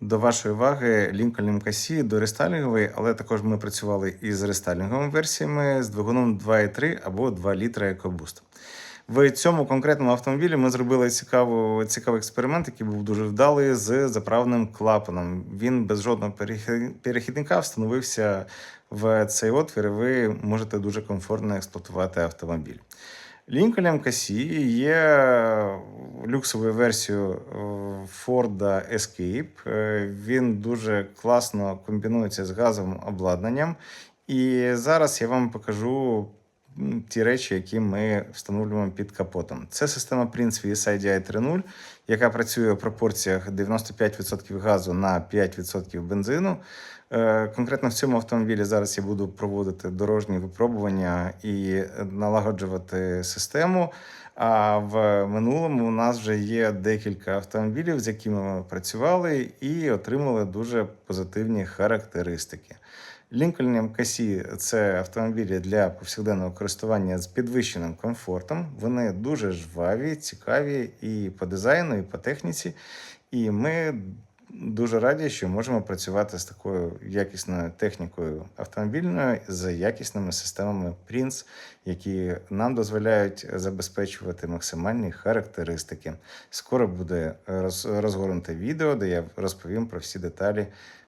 До вашої уваги Lincoln MKC до рестайлінгової, але також ми працювали і з рестайлінговими версіями з двигуном 2,3 або 2 літра EcoBoost. В цьому конкретному автомобілі ми зробили цікаву, цікавий експеримент, який був дуже вдалий з заправним клапаном. Він без жодного перехідника встановився в цей отвір, і ви можете дуже комфортно експлуатувати автомобіль. Lincoln MKC є люксовою версією е, Ford Escape. Е, Він дуже класно комбінується з газовим обладнанням. І зараз я вам покажу ті речі, які ми встановлюємо під капотом. Це система Prince VSI DI 3.0, яка працює в пропорціях 95% газу на 5% бензину. Е, Конкретно в цьому автомобілі зараз я буду проводити дорожні випробування і налагоджувати систему. А в минулому у нас вже є декілька автомобілів, з якими ми працювали і отримали дуже позитивні характеристики. Lincoln MKC – це автомобілі для повсякденного користування з підвищеним комфортом. Вони дуже жваві, цікаві і по дизайну, і по техніці. І ми дуже раді, що можемо працювати з такою якісною технікою автомобільною, з якісними системами Prince, які нам дозволяють забезпечувати максимальні характеристики. Скоро буде роз- розгорнуте відео, де я розповім про всі деталі